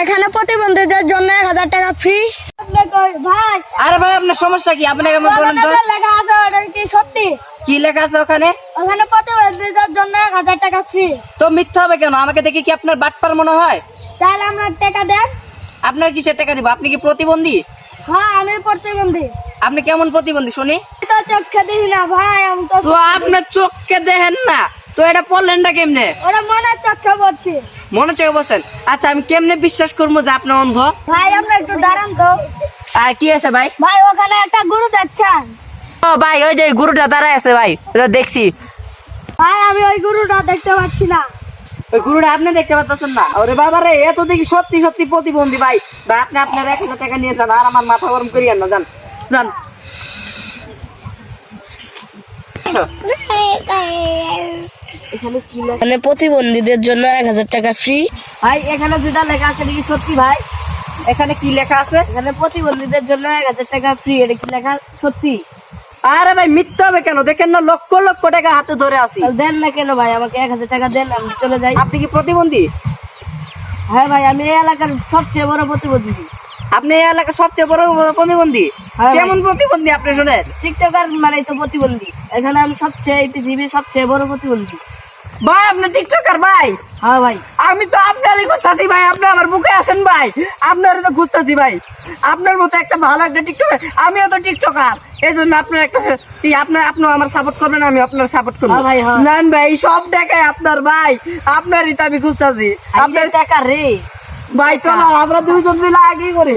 এখানে প্রতিবন্ধীদের জন্য এক হাজার টাকা ফ্রি আরে ভাই আপনার সমস্যা কি? আপনি আমাকে বলেন তো। লেখা আছে ওটা কি সত্যি? কি লেখা আছে ওখানে? ওখানে প্রতিবন্ধীদের জন্য এক হাজার টাকা ফ্রি তো মিথ্যা হবে কেন? আমাকে দেখে কি আপনার বাটপার মনে হয়? তাহলে আমরা টাকা দেন। আপনার কিসের টাকা দিব? আপনি কি প্রতিবন্ধী? হ্যাঁ আমি প্রতিবন্ধী। আপনি কেমন প্রতিবন্ধী শুনি? তো চোখে দেখি না ভাই আমি তো আপনার চোখকে দেখেন না। তো এটা পড়লেন না কেমনে? ওরা মনে চোখে বলছি। মনে চোখে বসেন আচ্ছা আমি কেমনে বিশ্বাস করব যে আপনার অন্ধ? ভাই আমরা একটু দাঁড়ান তো। আর কি আছে ভাই? ভাই ওখানে একটা গুরু দেখছেন? ও ভাই ওই যে গুরুটা দাঁড়ায় আছে ভাই ওটা দেখছি। ভাই আমি ওই গুরুটা দেখতে পাচ্ছি না। ওই গুরুটা আপনি দেখতে পাচ্ছেন না? ওরে বাবা রে এত দেখি সত্যি সত্যি প্রতিবন্ধী ভাই। ভাই আপনি আপনার এক হাজার টাকা নিয়ে যান আর আমার মাথা গরম করিয়েন না যান। যান। এখানে কি লেখা? মানে প্রতিবন্ধীদের জন্য এক হাজার টাকা ফ্রি ভাই এখানে যেটা লেখা আছে নাকি সত্যি ভাই? এখানে কি লেখা আছে? এখানে প্রতিবন্ধীদের জন্য এক হাজার টাকা ফ্রি এটা কি লেখা? সত্যি? আরে ভাই মিথ্যা হবে কেন? দেখেন না লক্ষ লক্ষ টাকা হাতে ধরে আছি। দেন না কেন ভাই আমাকে এক হাজার টাকা দেন আমি চলে যাই। আপনি কি প্রতিবন্ধী? হ্যাঁ ভাই আমি এই এলাকার সবচেয়ে বড় প্রতিবন্ধী। আপনি এই এলাকার সবচেয়ে বড় প্রতিবন্ধী? হ্যাঁ কেমন প্রতিবন্ধী আপনি শোনেন? টিকটকার মানে তো প্রতিবন্ধী। এখানে আমি সবচেয়ে এই পৃথিবীর সবচেয়ে বড় প্রতিবন্ধী। ভাই আপনি টিকটকার ভাই? হ্যাঁ ভাই। আমি তো আপনারই খুঁজতেছি ভাই আপনি আমার বুকে আসেন ভাই। আপনারই তো খুঁজতেছি ভাই। আপনার মতো একটা ভালো একটা টিকটকার আমিও তো টিকটকার এই জন্য আপনার একটা আপনার আপনি আমার সাপোর্ট করবেন আমি আপনার সাপোর্ট করব। হ্যাঁ ভাই, হ্যাঁ। নেন ভাই সব টাকাই আপনার ভাই। আপনারই তো আমি খুঁজতেছি। আপনার আপনার টাকা রে। ভাই চলো আমরা দুজন মিলে আগে করে।